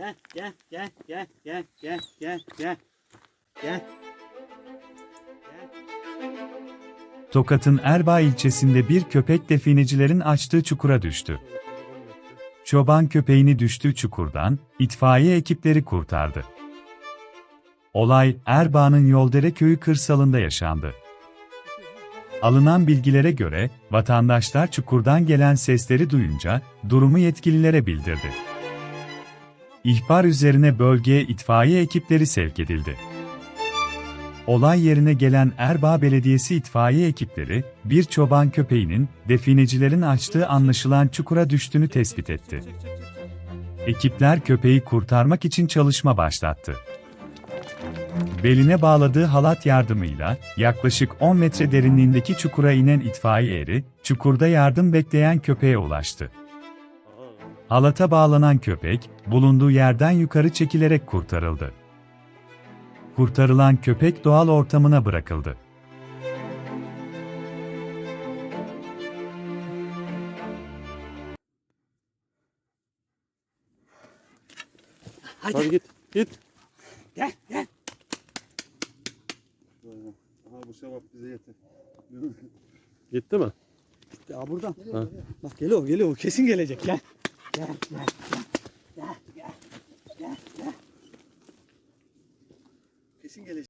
Gel gel gel gel gel gel gel gel. Gel. Tokat'ın Erbaa ilçesinde bir köpek definecilerin açtığı çukura düştü. Çoban köpeğini düştüğü çukurdan itfaiye ekipleri kurtardı. Olay Erbaa'nın Yoldere köyü kırsalında yaşandı. Alınan bilgilere göre vatandaşlar çukurdan gelen sesleri duyunca durumu yetkililere bildirdi. İhbar üzerine bölgeye itfaiye ekipleri sevk edildi. Olay yerine gelen Erbaa Belediyesi itfaiye ekipleri, bir çoban köpeğinin definecilerin açtığı anlaşılan çukura düştüğünü tespit etti. Ekipler köpeği kurtarmak için çalışma başlattı. Beline bağladığı halat yardımıyla yaklaşık 10 metre derinliğindeki çukura inen itfaiye eri, çukurda yardım bekleyen köpeğe ulaştı. Halata bağlanan köpek, bulunduğu yerden yukarı çekilerek kurtarıldı. Kurtarılan köpek doğal ortamına bırakıldı. Hadi. Hadi git. Git. Gel gel. Aha bu sevap bize yeter. Gitti mi? Ya buradan. Ha. Bak geliyor geliyor kesin gelecek gel. Gel gel gel. Gel gel. Gel gel. Kesin gelecek.